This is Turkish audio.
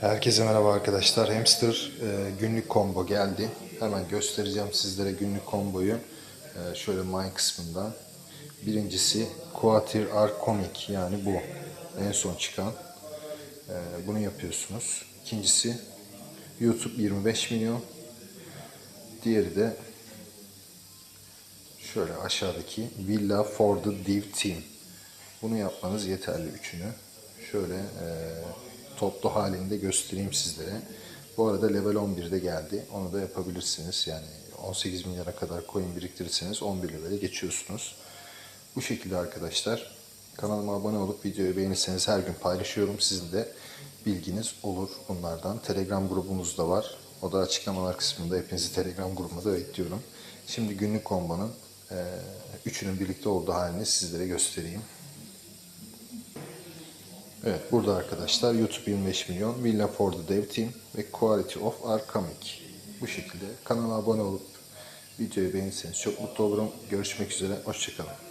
Herkese merhaba arkadaşlar. Hamster e, günlük combo geldi. Hemen göstereceğim sizlere günlük komboyu. E, şöyle my kısmından. Birincisi Quatir R Comic yani bu. En son çıkan. E, bunu yapıyorsunuz. İkincisi YouTube 25 milyon. Diğeri de şöyle aşağıdaki Villa for the Div Team. Bunu yapmanız yeterli üçünü. Şöyle e, toplu halinde göstereyim sizlere. Bu arada level 11'de geldi. Onu da yapabilirsiniz. Yani 18 milyara kadar coin biriktirirseniz 11 levele geçiyorsunuz. Bu şekilde arkadaşlar. Kanalıma abone olup videoyu beğenirseniz her gün paylaşıyorum. Sizin de bilginiz olur bunlardan. Telegram grubumuz da var. O da açıklamalar kısmında. Hepinizi Telegram grubuma da bekliyorum. Şimdi günlük kombonun e, üçünün birlikte olduğu halini sizlere göstereyim. Evet burada arkadaşlar YouTube 25 milyon, Villa for the Dev Team ve Quality of Our. Bu şekilde kanala abone olup videoyu beğenirseniz çok mutlu olurum. Görüşmek üzere, hoşçakalın.